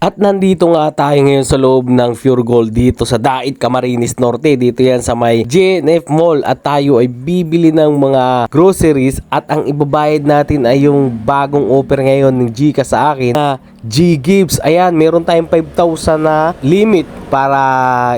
At nandito nga tayo ngayon sa loob ng Pure Gold dito sa Dait Camarines Norte. Dito yan sa may JNF Mall at tayo ay bibili ng mga groceries at ang ibabayad natin ay yung bagong offer ngayon ng Gca sa akin na G Gibbs. Ayan, meron tayong 5,000 na limit para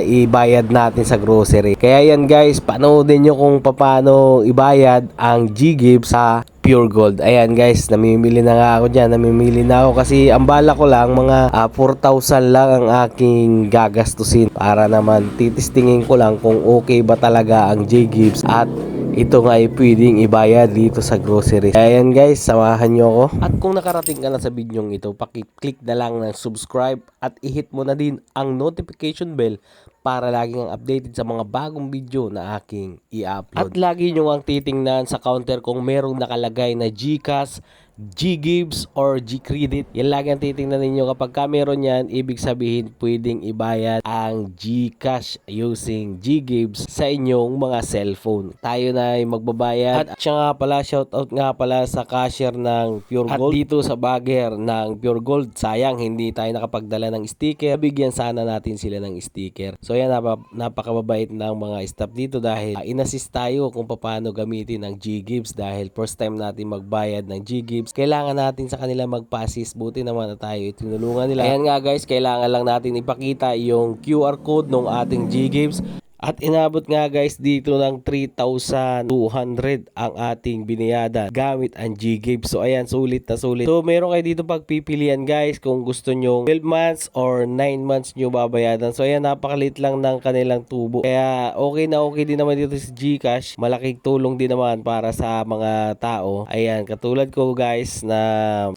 ibayad natin sa grocery. Kaya yan guys, panoodin nyo kung paano ibayad ang G Gibbs sa pure gold. Ayan guys, namimili na nga ako dyan. Namimili na ako kasi ang bala ko lang mga ah, 4,000 lang ang aking gagastusin para naman titistingin ko lang kung okay ba talaga ang J Gibbs at ito nga ay pwedeng ibayad dito sa grocery. Ayan guys, samahan nyo ako. At kung nakarating ka na sa video ito, pakiclick na lang ng subscribe at i-hit mo na din ang notification bell para lagi kang updated sa mga bagong video na aking i-upload. At lagi nyo ang titingnan sa counter kung merong nakalagay na GCash, G-Gibbs or G-Credit. Yan lagi ang titingnan ninyo. Kapag ka meron yan, ibig sabihin pwedeng ibayad ang GCash using G-Gibbs sa inyong mga cellphone. Tayo na ay magbabayad. At siya nga pala, shoutout nga pala sa cashier ng Pure Gold. At dito sa bagger ng Pure Gold, sayang hindi tayo nakapagdala ng sticker. Bigyan sana natin sila ng sticker. So yan, napa, napakababait ng mga staff dito dahil uh, inassist tayo kung paano gamitin ang G-Gibbs dahil first time natin magbayad ng G-Gibbs. Kailangan natin sa kanila magpa-assist. Buti naman na tayo tinulungan nila. Ayan nga guys, kailangan lang natin ipakita yung QR code ng ating G-Gibbs at inabot nga guys dito ng 3,200 ang ating binayadan gamit ang G-Gibbs. So ayan, sulit na sulit. So meron kayo dito pagpipilian guys kung gusto nyo 12 months or 9 months nyo babayadan. So ayan, napakalit lang ng kanilang tubo. Kaya okay na okay din naman dito si Gcash. Malaking tulong din naman para sa mga tao. Ayan, katulad ko guys na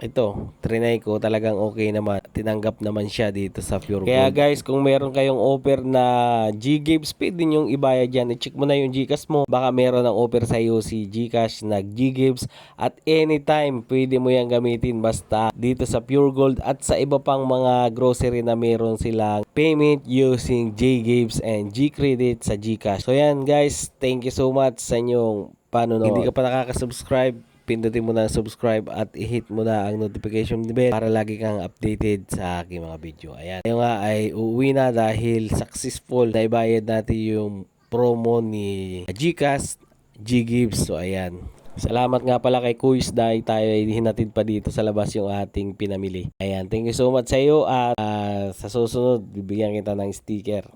ito, trinay ko talagang okay naman. Tinanggap naman siya dito sa Pure Gold. Kaya guys, kung meron kayong offer na G-Gibbs, pwede din yung ibayad dyan. I-check mo na yung Gcash mo. Baka meron ng offer sa iyo si Gcash na G-Gibbs. At anytime, pwede mo yan gamitin basta dito sa Pure Gold at sa iba pang mga grocery na meron silang payment using J-Gibbs and G-Credit sa Gcash. So yan guys, thank you so much sa inyong panonood. Hindi ka pa nakaka-subscribe, pindutin mo na ang subscribe at i-hit mo na ang notification bell para lagi kang updated sa aking mga video. Ayan. Ngayon nga ay uuwi na dahil successful na ibayad natin yung promo ni Gcash G-Gibbs. So ayan. Salamat nga pala kay Kuis dahil tayo ay hinatid pa dito sa labas yung ating pinamili. Ayan, thank you so much sa iyo at ah, sa susunod bibigyan kita ng sticker.